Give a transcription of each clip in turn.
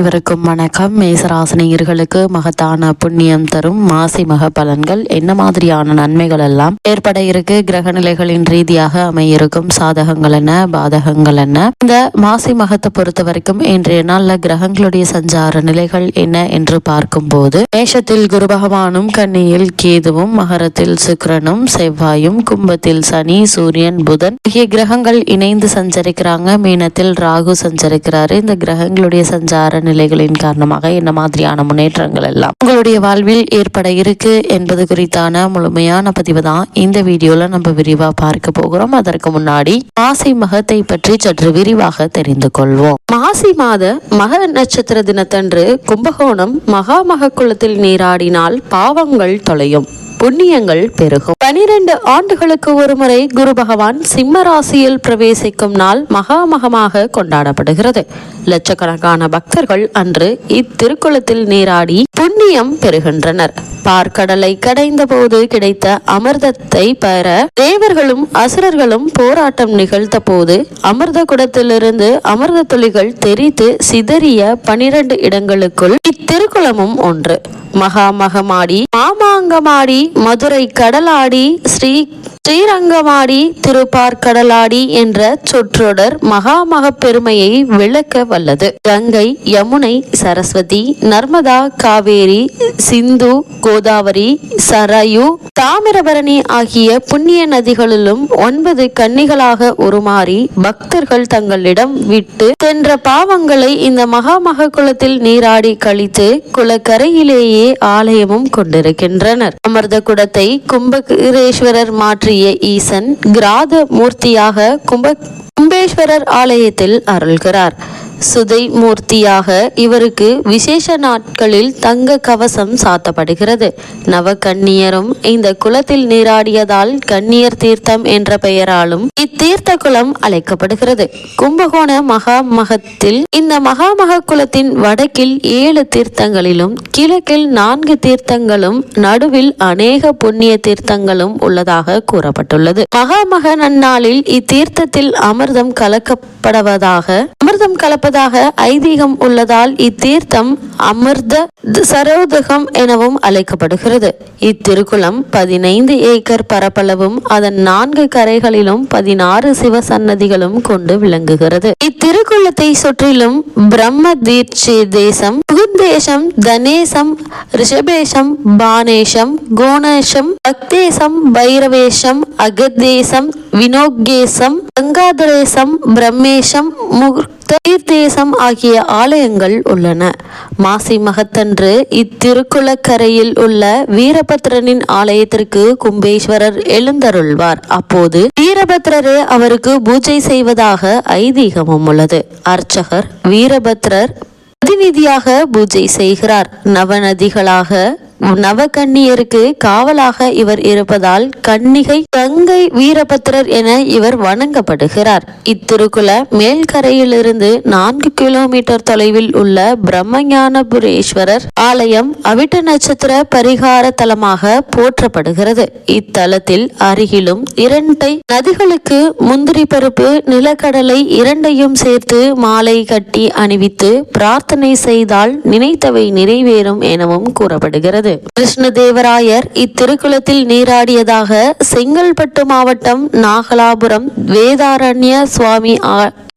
இவருக்கும் வணக்கம். மேசராசினியர்களுக்கு மகத்தான புண்ணியம் தரும் மாசி மக பலன்கள். என்ன மாதிரியான நன்மைகள் எல்லாம் ஏற்பட இருக்கு? கிரக நிலைகளின் ரீதியாக அமையிருக்கும் சாதகங்கள் என்ன? பாதகங்கள் என்ன? இந்த மாசி மகத்தை பொறுத்த வரைக்கும் இன்றைய நாள்ல கிரகங்களுடைய சஞ்சார நிலைகள் என்ன என்று பார்க்கும்போது மேஷத்தில் குரு பகவானும் கன்னியில் கேதுவும் மகரத்தில் சுக்கிரனும் செவ்வாயும் கும்பத்தில் சனி சூரியன் புதன் ஆகிய கிரகங்கள் இணைந்து சஞ்சரிக்கிறாங்க. மீனத்தில் ராகு சஞ்சரிக்கிறாரு. இந்த கிரகங்களுடைய சஞ்சார நிலைகளின் காரணமாக என்ன மாதிரியான முன்னேற்றங்கள் எல்லாம் உங்களுடைய வாழ்வில் ஏற்பட இருக்கு என்பது குறித்தான முழுமையான பதிவு தான் இந்த வீடியோல நம்ம விரிவா பார்க்க போகிறோம். அதற்கு முன்னாடி மாசி மகத்தை பற்றி சற்று விரிவாக தெரிந்து கொள்வோம். மாசி மாத மக நட்சத்திர தினத்தன்று கும்பகோணம் மகாமக குளத்தில் நீராடினால் பாவங்கள் தொலையும். புண்ணியங்கள் பெருகும். பனிரெண்டு ஆண்டுகளுக்கு ஒருமுறை குரு பகவான் சிம்ம ராசியில் பிரவேசிக்கும் நாள் மகாமகமாக கொண்டாடப்படுகிறது. லட்சக்கணக்கான பக்தர்கள் அன்று இத்திருக்குளத்தில் நீராடி புண்ணியம் பெறுகின்றனர். பார்க்கடலை கடைந்த போது கிடைத்த அமிர்தத்தை பெற தேவர்களும் அசுரர்களும் போராட்டம் நிகழ்த்த போது அமிர்த குடத்திலிருந்து அமிர்த துளிகள் தெரித்து சிதறிய பனிரெண்டு இடங்களுக்குள் இத்திருக்குளமும் ஒன்று. மகாமகமாடி மாமாங்கமாடி மதுரை கடலாடி ஸ்ரீ ஸ்ரீரங்கமாடி திருப்பார்கடலாடி என்ற சொற்றொடர் மகாமக பெருமையை விளக்க வல்லது. கங்கை யமுனை சரஸ்வதி நர்மதா காவேரி சிந்து கோதாவரி சரயு தாமிரபரணி ஆகிய புண்ணிய நதிகளிலும் ஒன்பது கன்னிகளாக உருமாறி பக்தர்கள் தங்களிடம் விட்டு சென்ற பாவங்களை இந்த மகாமக குளத்தில் நீராடி கழித்து குளக்கரையிலேயே ஆலயமும் கொண்டிருக்கின்றனர். அமர்த குடத்தை கும்பகரேஸ்வரர் மாற்றிய ஈசன் கிராத மூர்த்தியாக கும்ப கும்பேஸ்வரர் ஆலயத்தில் அருள்கிறார். சுதை மூர்த்தியாக இவருக்கு விசேஷ நாட்களில் தங்க கவசம் சாத்தப்படுகிறது. நவ கன்னியரும் இந்த குளத்தில் நீராடியதால் கன்னியர் தீர்த்தம் என்ற பெயராலும் இத்தீர்த்த குளம் அழைக்கப்படுகிறது. கும்பகோண மகாமகத்தில் இந்த மகாமக குளத்தின் வடக்கில் ஏழு தீர்த்தங்களிலும் கிழக்கில் நான்கு தீர்த்தங்களும் நடுவில் அநேக புண்ணிய தீர்த்தங்களும் உள்ளதாக கூறப்பட்டுள்ளது. மகாமக நன்னாளில் இத்தீர்த்தத்தில் அமிர்தம் கலக்கப்படுவதாக அமிர்தம் கலப்பதாக ஐதீகம் உள்ளதால் இத்தீர்த்தம் அமிர்த சரோதகம் எனவும் அழைக்கப்படுகிறது. இத்திருக்குளம் பதினைந்து ஏக்கர் பரப்பளவும் அதன் நான்கு கரைகளிலும் பதினாறு சிவசன்னதிகளும் கொண்டு விளங்குகிறது. இத்திருக்குளத்தை சுற்றிலும் பிரம்ம தீட்சி தேசம் புகுந்தேசம் தனேசம் ரிஷபேஷம் பானேஷம் கோணேஷம் பக்தேசம் பைரவேஷம் அகதேசம் வினோகேசம் கங்காதரேசம் பிரம்மேஷம் முகர் தீர்த்தேசம் ஆகிய ஆலயங்கள் உள்ளன. மாசி மகத்தன்று இத்திருக்குளக்கரையில் உள்ள வீரபத்ரனின் ஆலயத்திற்கு கும்பேஸ்வரர் எழுந்தருள்வார். அப்போது வீரபத்ரரே அவருக்கு பூஜை செய்வதாக ஐதீகமும் உள்ளது. அர்ச்சகர் வீரபத்ரர் பிரதிநிதியாக பூஜை செய்கிறார். நவநதிகளாக நவகன்னியருக்கு காவலாக இவர் இருப்பதால் கன்னிகை கங்கை வீரபத்திரர் என இவர் வணங்கப்படுகிறார். இத்திருக்குல மேல்கரையிலிருந்து நான்கு கிலோமீட்டர் தொலைவில் உள்ள பிரம்மஞானபுரேஸ்வரர் ஆலயம் அவிட்ட நட்சத்திர பரிகார தலமாக போற்றப்படுகிறது. இத்தலத்தில் அருகிலும் இரண்டை நதிகளுக்கு முந்திரி பருப்பு நிலக்கடலை இரண்டையும் சேர்த்து மாலை கட்டி அணிவித்து பிரார்த்தனை செய்தால் நினைத்தவை நிறைவேறும் எனவும் கூறப்படுகிறது. உள்ளது கிருஷ்ணதேவராயர் இத்திருக்குளத்தில் நீராடியதாக செங்கல்பட்டு மாவட்டம் நாகலாபுரம் வேதாரண்ய சுவாமி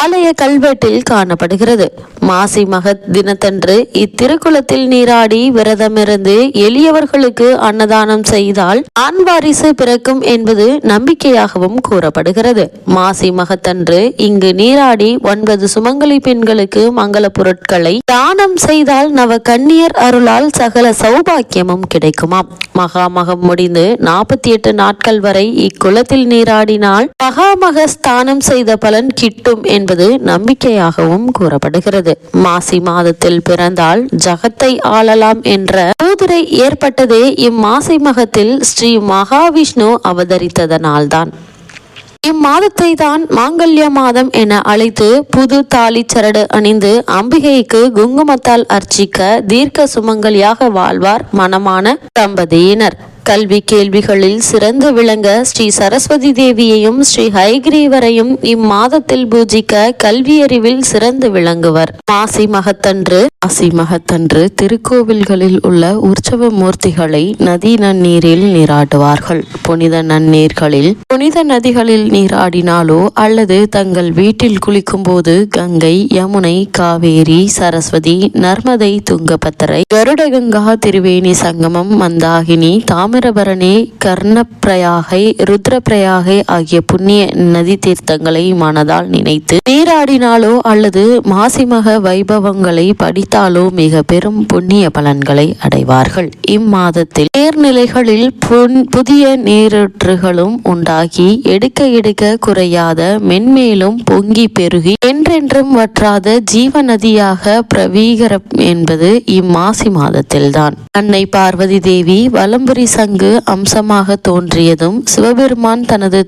ஆலய கல்வெட்டில் காணப்படுகிறது. மாசி மகத் தினத்தன்று இத்திருக்குளத்தில் நீராடி விரதமிருந்து எளியவர்களுக்கு அன்னதானம் செய்தால் ஆண் வாரிசு பிறக்கும் என்பது நம்பிக்கையாகவும் கூறப்படுகிறது. மாசி மகத்தன்று இங்கு நீராடி ஒன்பது சுமங்கலி பெண்களுக்கு மங்கள பொருட்களை தானம் செய்தால் நவ கன்னியர் அருளால் சகல சௌபாக்கியமும் கிடைக்குமாம். மகாமகம் முடிந்து நாற்பத்தி எட்டு நாட்கள் வரை இக்குளத்தில் நீராடினால் மகாமக ஸ்தானம் செய்த பலன் கிட்டும் என்பது நம்பிக்கையாகவும் கூறப்படுகிறது. மாசி மாதத்தில் பிறந்தால் ஜகத்தை ஆளலாம் என்ற பூதுரை ஏற்பட்டதே இம்மாசி மகத்தில் ஸ்ரீ மகாவிஷ்ணு அவதரித்ததனால்தான். இம்மாதத்தை தான் மாங்கல்ய மாதம் என அழைத்து புது தாலி சரடு அணிந்து அம்பிகைக்கு குங்குமத்தால் அர்ச்சிக்க தீர்க்க சுமங்கலியாக வாழ்வார் மனமான தம்பதியினர். கல்வி கேள்விகளில் சிறந்து விளங்க ஸ்ரீ சரஸ்வதி தேவியையும் ஸ்ரீ ஹைகிரீவரையும் இம்மாதத்தில் பூஜிக்க கல்வியறிவில் சிறந்து விளங்குவர். மாசி மகத்தன்று மாசி மகத்தன்று திருக்கோவில்களில் உள்ள உற்சவ மூர்த்திகளை நதி நன்னீரில் நீராடுவார்கள். புனித நன்னீர்களில் புனித நதிகளில் நீராடினாலோ அல்லது தங்கள் வீட்டில் குளிக்கும் போது கங்கை யமுனை காவேரி சரஸ்வதி நர்மதை துங்கபத்திரை கருடகங்கா திருவேணி சங்கமம் மந்தாகினி தாமிரபரணி கர்ணப்பிரயாகை ருத்ரப்பிரயாகை ஆகிய புண்ணிய நதி தீர்த்தங்களை மனதால் நினைத்து நீராடினாலோ அல்லது மாசிமக வைபவங்களை படித்தாலோ மிக பெரும் புண்ணிய பலன்களை அடைவார்கள். இம்மாதத்தில் நீர்நிலைகளில் புன்- புதிய நீரூற்றுகளும் உண்டாகி எடுக்க எடுக்க குறையாத மென்மேலும் பொங்கி பெருகி என்றென்றும் வற்றாத ஜீவ நதியாக பிரவீகரம் என்பது இம்மாசி மாதத்தில்தான். அன்னை பார்வதி தேவி வலம்புரி சங்க அம்சமாக தோன்றியதும் சிவபெருமான் தனது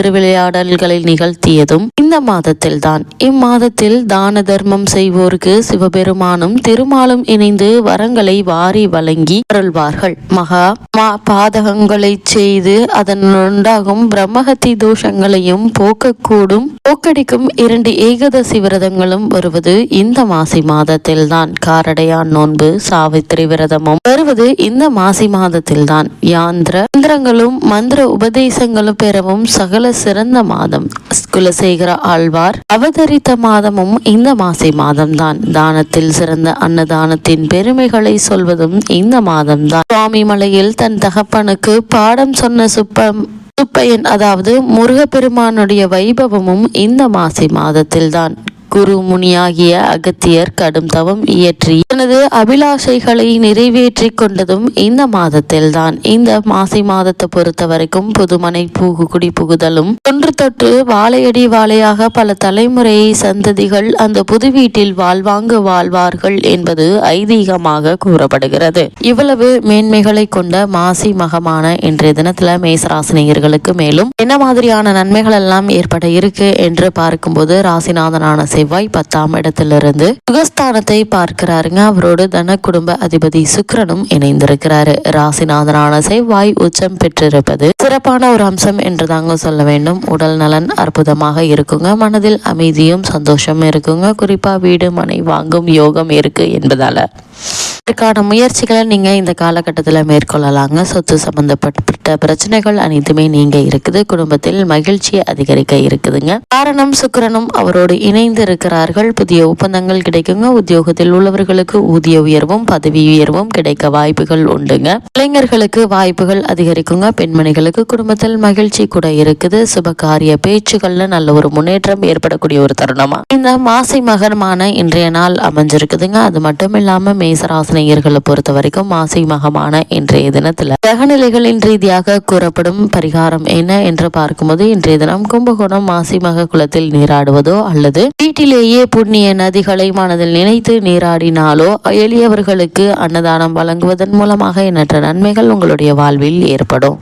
திருவிளையாடல்களை நிகழ்த்தியதும் இந்த மாதத்தில்தான். இம்மாதத்தில் தான தர்மம் செய்வோருக்கு சிவபெருமானும் திருமாலும் இணைந்து வரங்களை வாரி வழங்கி அருள்வார்கள். மகா மா பாதகங்களை செய்து அதன் உண்டாகும் பிரம்மஹத்தி தோஷங்களையும் போக்கக்கூடும். போக்கடிக்கும் இரண்டு ஏகதசி விரதங்களும் வருவது இந்த மாசி மாதத்தில்தான். காரடையான் நோன்பு சாவித்திரி விரதமும் வருவது இந்த மாசி மாதத்தில்தான். யாந்திர மந்திரங்களும் மந்திர உபதேசங்களும் பெறவும் சகல சிறந்த மாதம். குலசேகர ஆழ்வார் அவதரித்த மாதமும் இந்த மாசி மாதம்தான். தானத்தில் சிறந்த அன்னதானத்தின் பெருமைகளை சொல்வதும் இந்த மாதம்தான். சுவாமி மலையில் தன் தகப்பனுக்கு பாடம் சொன்ன சுப்பம் சுப்பையன் அதாவது முருகப்பெருமானுடைய வைபவமும் இந்த மாசி மாதத்தில்தான். குரு முனியாகிய அகத்தியர் கடும் தவம் இயற்றி தனது அபிலாஷைகளை நிறைவேற்றி கொண்டதும் இந்த மாதத்தில்தான். இந்த மாசி மாதத்தை பொறுத்த வரைக்கும் புதுமனை பூகு குடி புகுதலும் தொன்று தொட்டு வாழையடி வாழையாக பல தலைமுறை சந்ததிகள் அந்த புது வீட்டில் வாழ்வாங்கு வாழ்வார்கள் என்பது ஐதீகமாக கூறப்படுகிறது. இவ்வளவு மேன்மைகளை கொண்ட மாசி மகமான இன்றைய தினத்துல மேசராசினியர்களுக்கு மேலும் என்ன மாதிரியான நன்மைகள் எல்லாம் ஏற்பட இருக்கு என்று பார்க்கும்போது ராசிநாதனான செவ்வாய் பத்தாம் இடத்திலிருந்து சுகஸ்தானத்தை பார்க்கிறாருங்க. அவரோடு தன குடும்ப அதிபதி சுக்கிரனும் இணைந்திருக்கிறாரு. ராசிநாதனான செவ்வாய் உச்சம் பெற்றிருப்பது சிறப்பான ஒரு அம்சம் என்று தாங்க சொல்ல வேண்டும். உடல் நலன் அற்புதமாக இருக்குங்க. மனதில் அமைதியும் சந்தோஷமும் இருக்குங்க. குறிப்பா வீடு மனை வாங்கும் யோகம் இருக்கு என்பதால. அதற்கான முயற்சிகளை நீங்கள் இந்த காலகட்டத்தில் மேற்கொள்ளலாங்க. சொத்து சம்பந்தப்பட்ட பிரச்சனைகள் அனைத்துமே நீங்கள் இருக்குது. குடும்பத்தில் மகிழ்ச்சியை அதிகரிக்க இருக்குதுங்க. காரணம் சுக்கரனும் அவரோடு இணைந்து இருக்கிறார்கள். புதிய ஒப்பந்தங்கள் கிடைக்குங்க. உத்தியோகத்தில் உள்ளவர்களுக்கு ஊதிய உயர்வும் பதவி உயர்வும் கிடைக்க வாய்ப்புகள் உண்டுங்க. இளைஞர்களுக்கு வாய்ப்புகள் அதிகரிக்குங்க. பெண்மணிகளுக்கு குடும்பத்தில் மகிழ்ச்சி கூட இருக்குது. சுபகாரிய பேச்சுகள்ல நல்ல ஒரு முன்னேற்றம் ஏற்படக்கூடிய ஒரு தருணமா. இந்த மாசி மகமான இன்றைய நாள் அமைஞ்சிருக்குதுங்க. அது மட்டும் இல்லாம நேயர்களை பொறுத்த வரைக்கும் மாசி மகமான இன்றைய தினத்துல கிரகநிலைகளின் ரீதியாக கூறப்படும் பரிகாரம் என்ன என்று பார்க்கும்போது இன்றைய தினம் கும்பகோணம் மாசி மக குளத்தில் நீராடுவதோ அல்லது வீட்டிலேயே புண்ணிய நதிகளை மனதில் நினைத்து நீராடினாலோ எளியவர்களுக்கு அன்னதானம் வழங்குவதன் மூலமாக எண்ணற்ற நன்மைகள் உங்களுடைய வாழ்வில் ஏற்படும்.